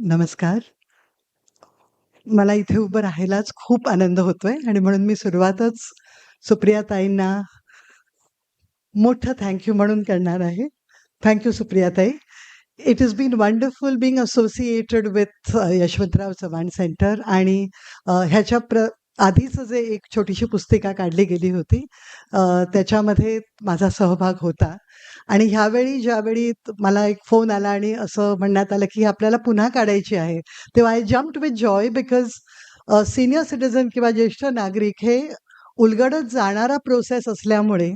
नमस्कार. मला इथे उभं राहायलाच खूप आनंद होतोय आणि म्हणून मी सुरुवातच सुप्रिया ताईंना मोठं थँक यू म्हणून करणार आहे. थँक यू सुप्रिया ताई. It has been wonderful being associated with Yashwantrao Chavan centre आणि अ, ह्याच्या प्र आधीचं जे एक छोटीशी पुस्तिका काढली गेली होती अ, त्याच्यामध्ये माझा सहभाग होता आणि ह्यावेळी ज्यावेळी त मला एक फोन आला आणि असं म्हणण्यात आलं, की आपल्याला पुन्हा काढायची आहे. तेव्हा I jumped with joy because senior senior citizen किंवा ज्येष्ठ नागरिक हे उलगडत जाणारा प्रोसेस असल्यामुळे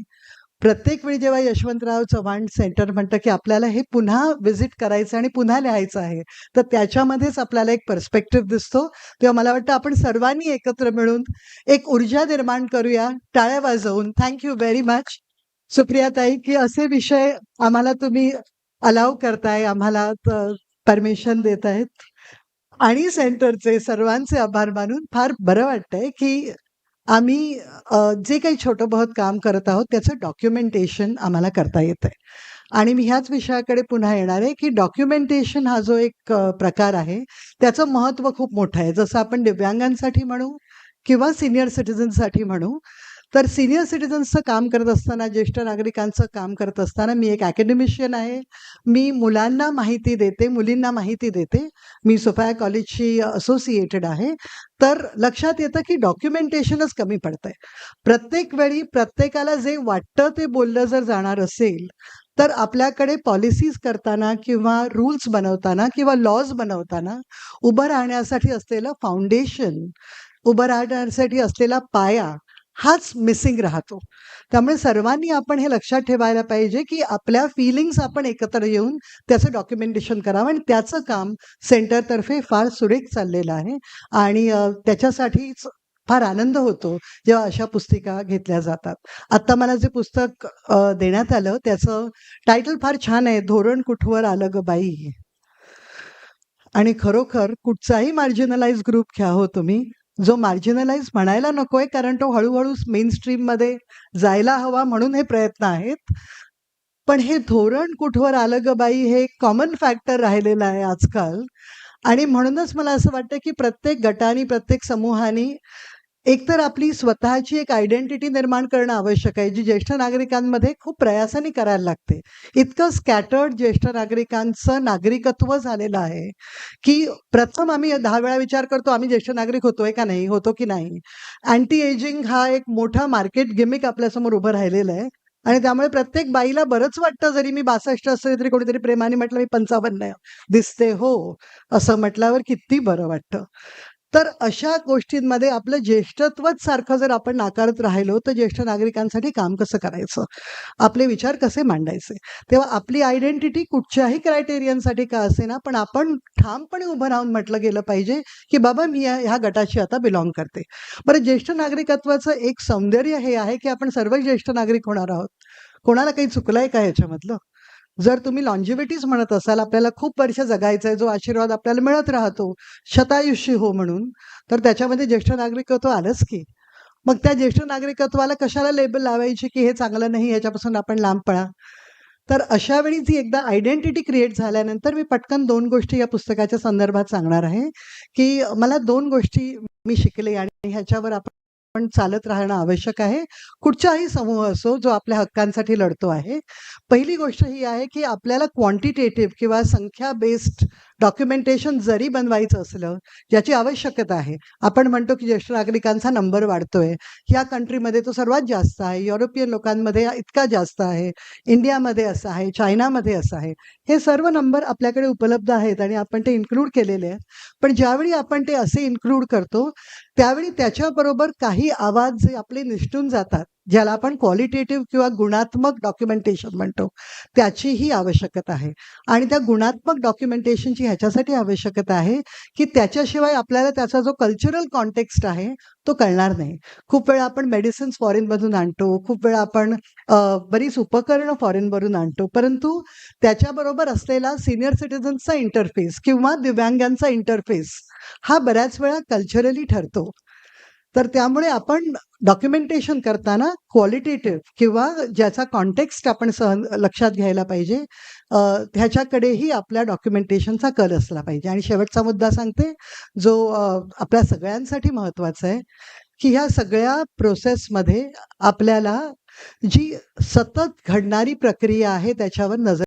प्रत्येक वेळी जेव्हा यशवंतराव चव्हाण सेंटर म्हणतं, की आपल्याला हे पुन्हा व्हिजिट करायचं आणि पुन्हा लिहायचं आहे. तर त्याच्यामध्येच आपल्याला एक पर्स्पेक्टिव्ह दिसतो. तेव्हा मला वाटतं आपण सर्वांनी एकत्र मिळून एक ऊर्जा निर्माण करूया टाळ्या वाजवून. थँक यू व्हेरी मच सुप्रियाताई की असे विषय आम्हाला तुम्ही अलाऊ करताय, आम्हाला परमिशन देत आहेत. आणि सेंटरचे सर्वांचे आभार मानून फार बरं वाटतंय, की आम्ही अ, जे काही छोटं-बहुत काम करत आहोत त्याचं डॉक्युमेंटेशन आम्हाला करता येतंय. आणि मी ह्याच विषयाकडे पुन्हा येणार आहे, की डॉक्युमेंटेशन हा जो एक अ, प्रकार आहे, त्याचं महत्त्व खूप मोठं आहे. जसं आपण दिव्यांगांसाठी म्हणू किंवा सीनियर सिटिझन्ससाठी म्हणू. तर सिनियर सिटिझन्सचं काम करत असताना, ज्येष्ठ नागरिकांचं काम करत असताना मी एक अकॅडमिशियन आहे. मी मुलांना माहिती देते, मुलींना माहिती देते. मी सोफाया कॉलेजशी असोसिएटेड आहे. तर लक्षात येतं, की डॉक्युमेंटेशनच कमी पडतंय. प्रत्येक वेळी प्रत्येकाला जे वाटतं ते बोललं जर जाणार असेल, तर आपल्याकडे पॉलिसीज करताना किंवा रूल्स बनवताना किंवा लॉज बनवताना उभं राहण्यासाठी असलेलं फाउंडेशन, उभं राहण्यासाठी असलेला पाया हाच मिसिंग राहतो. त्यामुळे सर्वांनी आपण हे लक्षात ठेवायला पाहिजे, की आपल्या फीलिंग्स आपण एकत्र येऊन त्याचं डॉक्युमेंटेशन करावं आणि त्याचं काम सेंटरतर्फे फार सुरेख चाललेलं आहे आणि त्याच्यासाठीच फार आनंद होतो, जेव्हा अशा पुस्तिका घेतल्या जातात. आत्ता मला जे पुस्तक देण्यात आलं त्याचं टायटल फार छान आहे, धोरण कुठवर आलं ग बाई. आणि खरोखर कुठचाही मार्जिनलाइज ग्रुप घ्या हो तुम्ही, जो मार्जिनलाइज म्हणायला नकोय कारण तो हळूहळू मेन स्ट्रीममध्ये जायला हवा म्हणून हे प्रयत्न आहेत. पण हे धोरण कुठवर आलं गं बाई हे एक कॉमन फॅक्टर राहिलेलं आहे आजकाल आणि म्हणूनच मला असं वाटतं, की प्रत्येक गटाने, प्रत्येक समूहाने एकतर आपली स्वतःची एक आयडेंटिटी निर्माण करणं आवश्यक आहे, जी ज्येष्ठ नागरिकांमध्ये खूप प्रयासाने करायला लागते. इतकं स्कॅटर्ड ज्येष्ठ नागरिकांचं नागरिकत्व झालेलं आहे, की प्रथम आम्ही दहा वेळा विचार करतो, आम्ही ज्येष्ठ नागरिक होतोय का नाही? होतो की नाही? अँटी एजिंग हा एक मोठा मार्केट गिमिक आपल्यासमोर उभं राहिलेलं आहे आणि त्यामुळे प्रत्येक बाईला बरंच वाटतं, जरी मी 62 असले तरी कोणीतरी प्रेमाने म्हटलं, "मी 55 दिसते हो." असं म्हटल्यावर किती बरं वाटतं. तर अशा गोष्टींमध्ये आपलं ज्येष्ठत्वच सारखं जर आपण नाकारत राहिलो, तर ज्येष्ठ नागरिकांसाठी काम कसं करायचं? आपले विचार कसे मांडायचे? तेव्हा आपली आयडेंटिटी कुठच्याही क्रायटेरियनसाठी का असेना, पण आपण ठामपणे उभं राहून म्हटलं गेलं पाहिजे, की बाबा मी या ह्या गटाशी आता बिलॉन्ग करते. बरं ज्येष्ठ नागरिकत्वाचं एक सौंदर्य हे आहे, की आपण सर्व ज्येष्ठ नागरिक होणार आहोत. कोणाला काही चुकलंय का ह्याच्यामधलं? जर तुम्ही लॉन्जिव्हिटीज म्हणत असाल, आपल्याला खूप वर्ष जगायचं आहे, जो आशीर्वाद आपल्याला मिळत राहतो, शतायुषी हो म्हणून, तर त्याच्यामध्ये ज्येष्ठ नागरिकत्व आलंच की. मग त्या ज्येष्ठ नागरिकत्वाला कशाला लेबल लावायची, की हे चांगलं नाही, ह्याच्यापासून आपण लांब पळा. तर अशा वेळी जी एकदा आयडेंटिटी क्रिएट झाल्यानंतर मी पटकन दोन गोष्टी या पुस्तकाच्या संदर्भात सांगणार आहे, की मला दोन गोष्टी मी शिकले आणि ह्याच्यावर आपण चालत राहणं आवश्यक आहे. कुठचाही समूह असो, जो आपल्या हक्कांसाठी लढतो आहे. पहिली गोष्ट ही आहे, की आपल्याला क्वांटिटेटिव्ह किंवा संख्या बेस्ड डॉक्युमेंटेशन जरी बनवायचं असलं, ज्याची आवश्यकता आहे. आपण म्हणतो, की ज्येष्ठ नागरिकांचा नंबर वाढतोय. ह्या कंट्रीमध्ये तो सर्वात जास्त आहे. युरोपियन लोकांमध्ये इतका जास्त आहे. इंडियामध्ये असं आहे, चायनामध्ये असं आहे. हे सर्व नंबर आपल्याकडे उपलब्ध आहेत आणि आपण ते इन्क्लूड केलेले आहेत. पण ज्यावेळी आपण ते असे इन्क्लूड करतो, त्यावेळी त्याच्याबरोबर काही आवाज जे आपले निष्ठून जातात, ज्याला आपण क्वालिटेटिव्ह किंवा गुणात्मक डॉक्युमेंटेशन म्हणतो, त्याचीही आवश्यकता आहे. आणि त्या गुणात्मक डॉक्युमेंटेशनची ह्याच्यासाठी आवश्यकता आहे, की त्याच्याशिवाय आपल्याला त्याचा जो कल्चरल कॉन्टेक्स्ट आहे, तो कळणार नाही. खूप वेळा आपण मेडिसिन्स फॉरेनमधून आणतो, खूप वेळा आपण बरीच उपकरणं फॉरेनवरून आणतो. परंतु त्याच्याबरोबर असलेला सिनियर सिटिझन्सचा इंटरफेस किंवा दिव्यांगांचा इंटरफेस हा बऱ्याच वेळा कल्चरली ठरतो. तर त्यामुळे आपण डॉक्युमेंटेशन करताना क्वालिटेटिव्ह किंवा ज्याचा कॉन्टेक्स्ट आपण सहन लक्षात घ्यायला पाहिजे ह्याच्याकडेही आपल्या डॉक्युमेंटेशनचा कल असला पाहिजे. आणि शेवटचा मुद्दा सांगते जो आपल्या सगळ्यांसाठी महत्त्वाचा आहे की ह्या सगळ्या प्रोसेसमध्ये आपल्याला जी सतत घडणारी प्रक्रिया आहे त्याच्यावर नजर